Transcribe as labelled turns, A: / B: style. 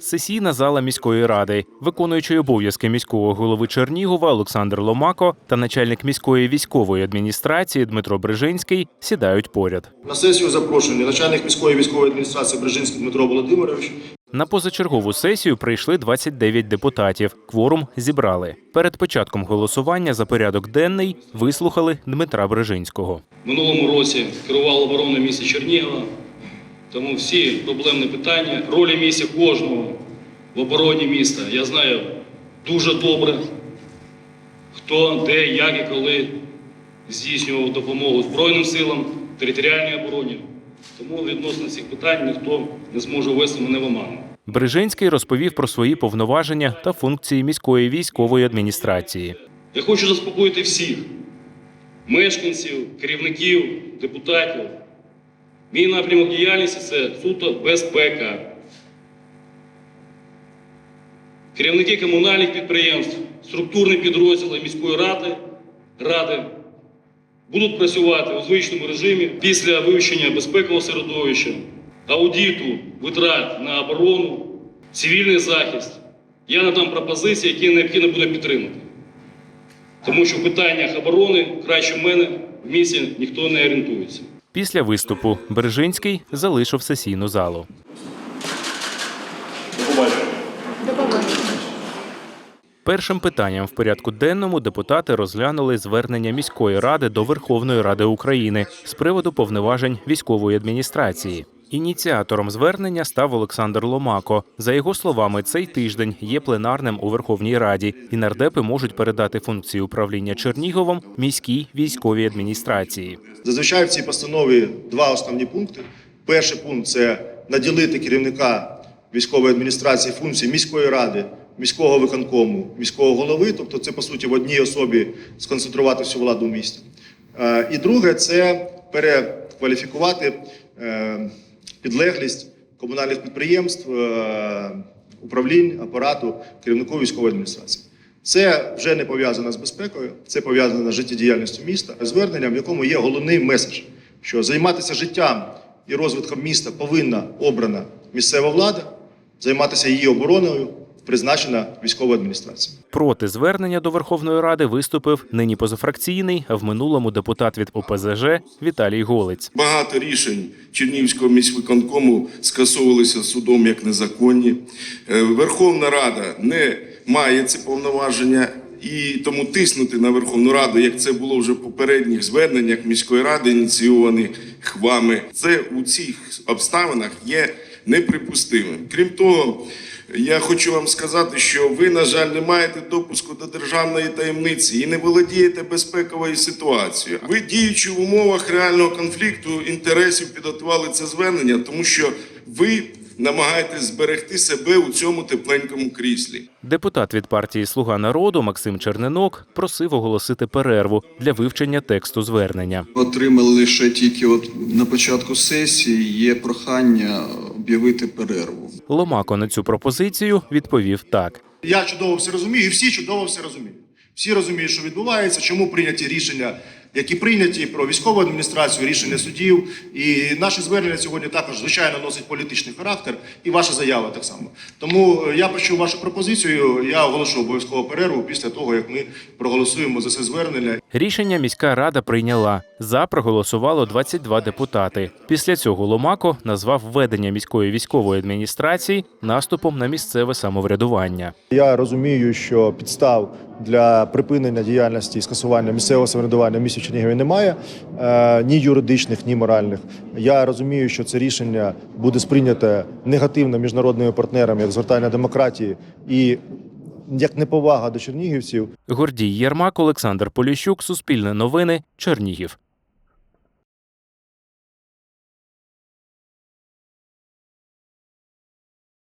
A: Сесійна зала міської ради, виконуючий обов'язки міського голови Чернігова Олександр Ломако та начальник міської військової адміністрації Дмитро Брижинський сідають поряд.
B: На сесію запрошені начальник міської військової адміністрації Брижинський Дмитро Володимирович,
A: На позачергову сесію прийшли 29 депутатів. Кворум зібрали. Перед початком голосування за порядок денний вислухали Дмитра Брижинського.
C: Минулому році керував обороною міста Чернігова. Тому всі проблемні питання, ролі місця кожного в обороні міста я знаю дуже добре, хто, де, як і коли здійснював допомогу Збройним силам, територіальній обороні. Тому відносно цих питань ніхто не зможе ввести мене в оману.
A: Брижинський розповів про свої повноваження та функції міської військової адміністрації.
C: Я хочу заспокоїти всіх мешканців, керівників, депутатів. Мій напрямок діяльності це суто безпека. Керівники комунальних підприємств, структурні підрозділи міської ради, ради будуть працювати у звичному режимі після вивчення безпекового середовища, аудиту витрат на оборону, цивільний захист. Я надам пропозиції, які необхідно буде підтримати. Тому що в питаннях оборони краще в мене в місті ніхто не орієнтується.
A: Після виступу Бережинський залишив сесійну залу. Першим питанням в порядку денному депутати розглянули звернення міської ради до Верховної Ради України з приводу повноважень військової адміністрації. Ініціатором звернення став Олександр Ломако. За його словами, цей тиждень є пленарним у Верховній Раді, і нардепи можуть передати функції управління Черніговом міській військовій адміністрації.
B: Зазвичай в цій постанові два основні пункти. Перший пункт це наділити керівника військової адміністрації функції міської ради, міського виконкому, міського голови, тобто це по суті в одній особі сконцентрувати всю владу в місті. Е, І друге це перекваліфікувати е, підлеглість комунальних підприємств, е, управлінь, апарату, керівнику військової адміністрації. Це вже не пов'язано з безпекою, це пов'язано з життєдіяльністю міста, зверненням, в якому є головний меседж, що займатися життям і розвитком міста повинна обрана місцева влада, займатися її обороною призначена військова адміністрація.
A: Проти звернення до Верховної Ради виступив нині позафракційний, а в минулому депутат від ОПЗЖ Віталій Голець.
D: Багато рішень Чернігівського міськвиконкому скасовувалися судом як незаконні. Е, Верховна Рада не має ці повноваження. І тому тиснути на Верховну Раду, як це було вже в попередніх зверненнях міської ради, ініційованих вами, це у цих обставинах є неприпустимим. Крім того, я хочу вам сказати, що ви, на жаль, не маєте допуску до державної таємниці і не володієте безпековою ситуацією. Ви діючи в умовах реального конфлікту інтересів підготували це звернення, тому що ви намагаєтесь зберегти себе у цьому тепленькому кріслі.
A: Депутат від партії Слуга народу Максим Черненок просив оголосити перерву для вивчення тексту звернення.
E: Отримали лише тільки от на початку сесії є прохання об'явити перерву.
A: Ломако на цю пропозицію відповів так.
B: Я чудово все розумію, і всі чудово все розуміють. Всі розуміють, що відбувається, чому прийняті рішення, які прийняті про військову адміністрацію, рішення судів. І наше звернення сьогодні також звичайно носить політичний характер, і ваша заява так само. Тому е, я почув вашу пропозицію. Я оголошу обов'язково перерву після того, як ми проголосуємо за це звернення.
A: Рішення міська рада прийняла. За проголосувало 22 депутати. Після цього Ломако назвав введення міської військової адміністрації наступом на місцеве самоврядування.
B: Я розумію, що підстав для припинення діяльності і скасування місцевого самоврядування в місті Чернігові немає е, ні юридичних, ні моральних. Я розумію, що це рішення буде сприйняте негативно міжнародними партнерами як звертання демократії і як неповага до чернігівців.
A: Гордій Єрмак, Олександр Поліщук, Суспільне новини, Чернігів.